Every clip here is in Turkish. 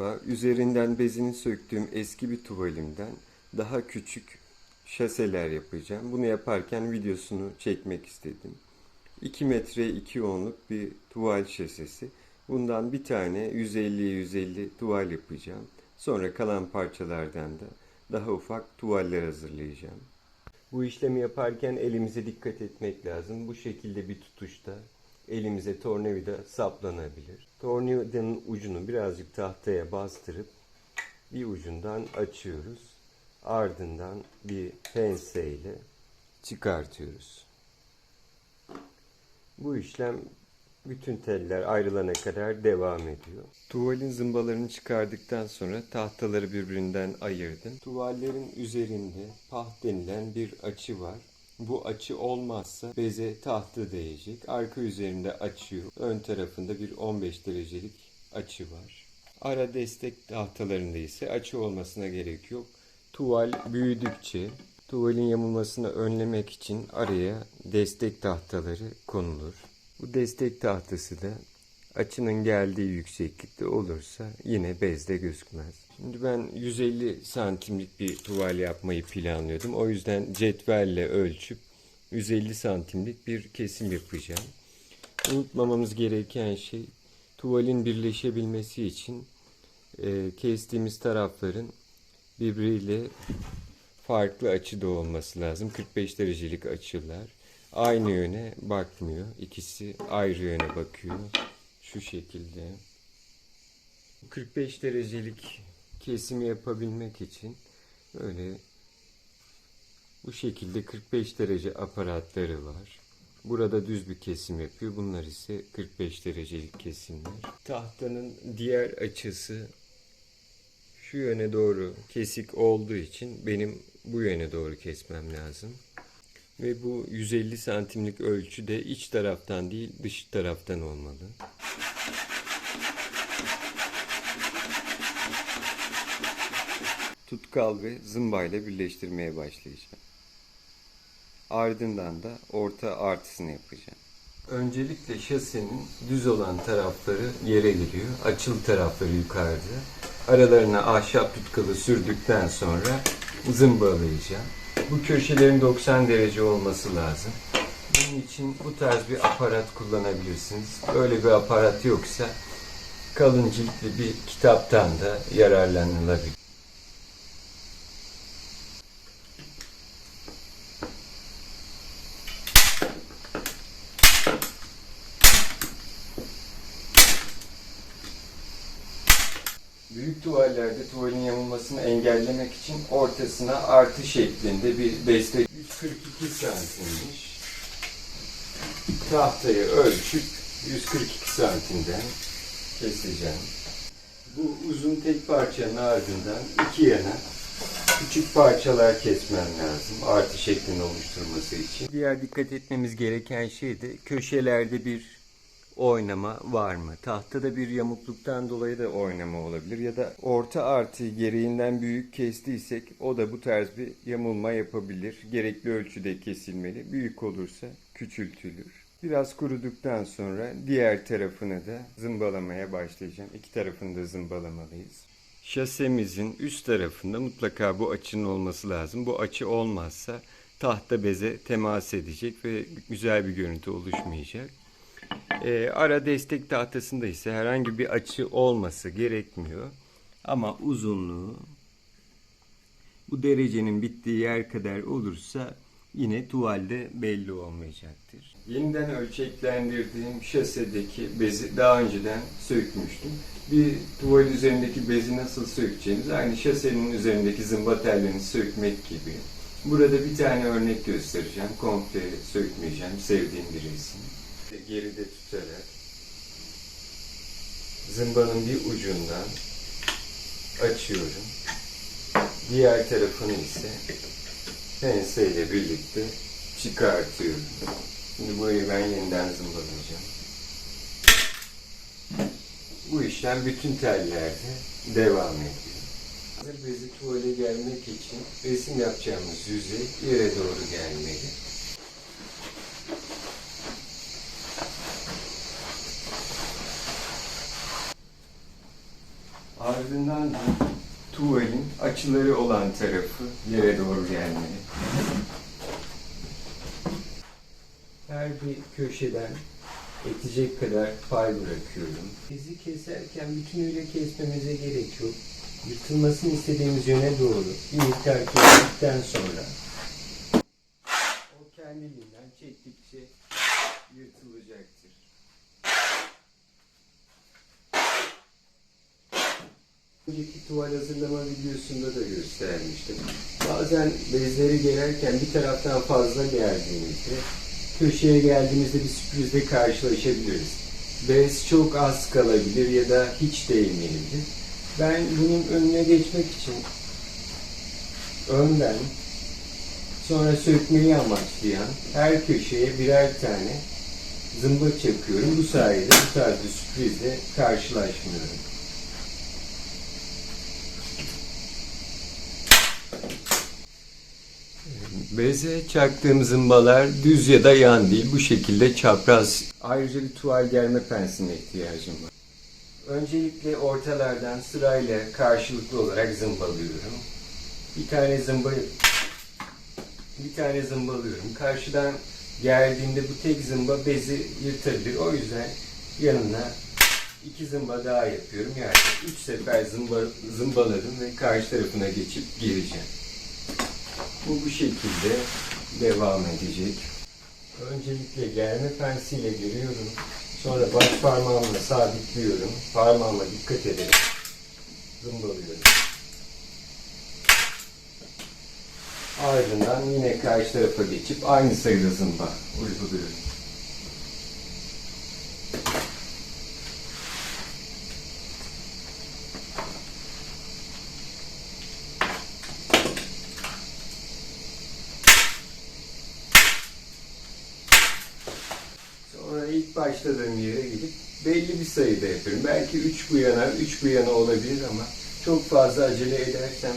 Merhaba, üzerinden bezini söktüğüm eski bir tuvalimden daha küçük şaseler yapacağım. Bunu yaparken videosunu çekmek istedim. 2 metre 2 onluk bir tuval şasesi. Bundan bir tane 150'ye 150 tuval yapacağım. Sonra kalan parçalardan da daha ufak tuvaller hazırlayacağım. Bu işlemi yaparken elimize dikkat etmek lazım. Bu şekilde bir tutuşta elimize tornavida saplanabilir. Tornavidanın ucunu birazcık tahtaya bastırıp bir ucundan açıyoruz. Ardından bir penseyle çıkartıyoruz. Bu işlem bütün teller ayrılana kadar devam ediyor. Tuvalin zımbalarını çıkardıktan sonra tahtaları birbirinden ayırdım. Tuvallerin üzerinde paht denilen bir açı var. Bu açı olmazsa beze tahta değecek. Arka üzerinde açıyor. Ön tarafında bir 15 derecelik açı var. Ara destek tahtalarında ise açı olmasına gerek yok. Tuval büyüdükçe tuvalin yamulmasını önlemek için araya destek tahtaları konulur. Bu destek tahtası da açının geldiği yükseklikte olursa yine bezde gözükmez. Şimdi ben 150 santimlik bir tuval yapmayı planlıyordum. O yüzden cetvelle ölçüp 150 santimlik bir kesim yapacağım. Unutmamamız gereken şey tuvalin birleşebilmesi için e, kestiğimiz tarafların birbiriyle farklı açıda olması lazım. 45 derecelik açılar. Aynı yöne bakmıyor. İkisi ayrı yöne bakıyor. Şu şekilde. 45 derecelik kesimi yapabilmek için böyle bu şekilde 45 derece aparatları var. Burada düz bir kesim yapıyor. Bunlar ise 45 derecelik kesimler. Tahtanın diğer açısı şu yöne doğru kesik olduğu için benim bu yöne doğru kesmem lazım. Ve bu 150 santimlik ölçü de iç taraftan değil dış taraftan olmalı. Tutkal ve zımbayla birleştirmeye başlayacağım. Ardından da orta artısını yapacağım. Öncelikle şasenin düz olan tarafları yere giriyor. Açılı tarafları yukarıda. Aralarına ahşap tutkalı sürdükten sonra zımbalayacağım. Bu köşelerin 90 derece olması lazım. Bunun için bu tarz bir aparat kullanabilirsiniz. Böyle bir aparat yoksa kalın ciltli bir kitaptan da yararlanılabilir. Büyük tuvallerde tuvalin yamulmasını engellemek için ortasına artı şeklinde bir destek 142 santimmiş. Tahtayı ölçüp 142 santimden keseceğim. Bu uzun tek parçanın ardından iki yana küçük parçalar kesmem lazım artı şeklini oluşturması için. Diğer dikkat etmemiz gereken şey de köşelerde bir oynama var mı? Tahtada bir yamukluktan dolayı da oynama olabilir ya da orta artı gereğinden büyük kestiysek o da bu tarz bir yamulma yapabilir. Gerekli ölçüde kesilmeli. Büyük olursa küçültülür. Biraz kuruduktan sonra diğer tarafını da zımbalamaya başlayacağım. İki tarafını da zımbalamalıyız. Şasemizin üst tarafında mutlaka bu açının olması lazım. Bu açı olmazsa tahta beze temas edecek ve güzel bir görüntü oluşmayacak. E, ara destek tahtasında ise herhangi bir açı olması gerekmiyor. Ama uzunluğu bu derecenin bittiği yer kadar olursa yine tuvalde belli olmayacaktır. Yeniden ölçeklendirdiğim şasedeki bezi daha önceden sökmüştüm. Bir tuval üzerindeki bezi nasıl sökeceğimiz aynı şasenin üzerindeki zımba tellerini sökmek gibi. Burada bir tane örnek göstereceğim. Komple sökmeyeceğim. Sevdiğim bir resim geride tutarak zımbanın bir ucundan açıyorum. Diğer tarafını ise penseyle birlikte çıkartıyorum. Şimdi burayı ben yeniden zımbalayacağım. Bu işlem bütün tellerde devam ediyor. Hazır bezi tuvale gelmek için resim yapacağımız yüzey yere doğru gelmeli. Ardından da tuvalin açıları olan tarafı yere doğru gelmeli. Her bir köşeden etecek kadar pay bırakıyorum. Bizi keserken bütünüyle kesmemize gerek yok. Yırtılmasını istediğimiz yöne doğru bir miktar kestikten sonra o kendiliğinden çektikçe Önceki tuval hazırlama videosunda da göstermiştim. Bazen bezleri gererken bir taraftan fazla geldiğimizde köşeye geldiğimizde bir sürprizle karşılaşabiliriz. Bez çok az kalabilir ya da hiç değmeyebilir. Ben bunun önüne geçmek için önden sonra sökmeyi amaçlayan her köşeye birer tane zımba çakıyorum. Bu sayede bu tarz bir sürprizle karşılaşmıyorum. Beze çaktığım zımbalar düz ya da yan değil. Bu şekilde çapraz. Ayrıca bir tuval germe pensine ihtiyacım var. Öncelikle ortalardan sırayla karşılıklı olarak zımbalıyorum. Bir tane zımba bir tane zımbalıyorum. Karşıdan geldiğimde bu tek zımba bezi yırtabilir. O yüzden yanına iki zımba daha yapıyorum. Yani üç sefer zımba, zımbaladım ve karşı tarafına geçip gireceğim. Bu bu şekilde devam edecek. Öncelikle germe pensiyle giriyorum. Sonra baş parmağımla sabitliyorum. Parmağıma dikkat ederek zımbalıyorum. Ardından yine karşı tarafa geçip aynı sayıda zımba uyguluyorum. Sonra ilk başladığım yere gidip belli bir sayıda yapıyorum. Belki 3 bu yana, 3 bu yana olabilir ama çok fazla acele edersem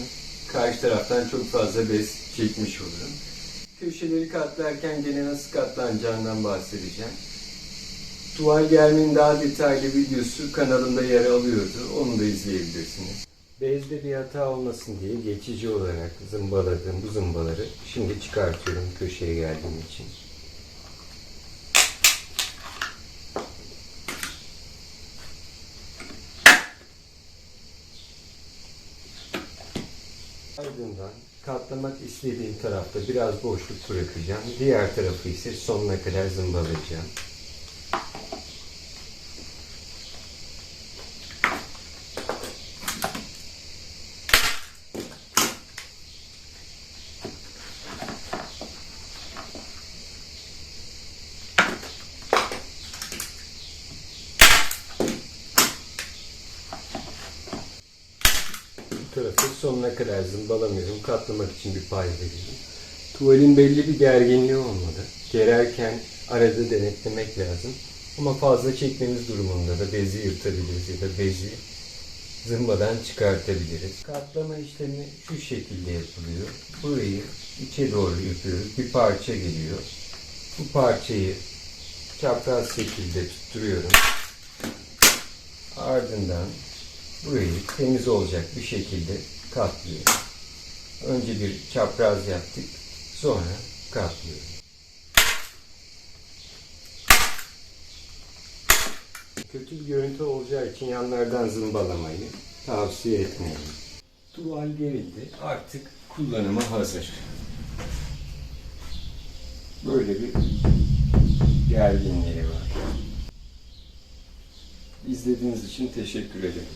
karşı taraftan çok fazla bez çekmiş olurum. Köşeleri katlarken gene nasıl katlanacağından bahsedeceğim. Tuval germenin daha detaylı videosu kanalımda yer alıyordu. Onu da izleyebilirsiniz. Bezde bir hata olmasın diye geçici olarak zımbaladığım bu zımbaları şimdi çıkartıyorum köşeye geldiğim için. Ardından katlamak istediğim tarafta biraz boşluk bırakacağım. Diğer tarafı ise sonuna kadar zımbalayacağım. Tarafı sonuna kadar zımbalamıyorum. Katlamak için bir pay veriyorum. Tuvalin belli bir gerginliği olmalı. Gererken arada denetlemek lazım. Ama fazla çekmemiz durumunda da bezi yırtabiliriz ya da bezi zımbadan çıkartabiliriz. Katlama işlemi şu şekilde yapılıyor. Burayı içe doğru yapıyoruz. Bir parça geliyor. Bu parçayı çapraz şekilde tutturuyorum. Ardından burayı temiz olacak bir şekilde katlıyorum. Önce bir çapraz yaptık, sonra katlıyorum. Kötü bir görüntü olacağı için yanlardan zımbalamayı tavsiye etmiyorum. Tuval gerildi, artık kullanıma hazır. Böyle bir gerginliği var. İzlediğiniz için teşekkür ederim.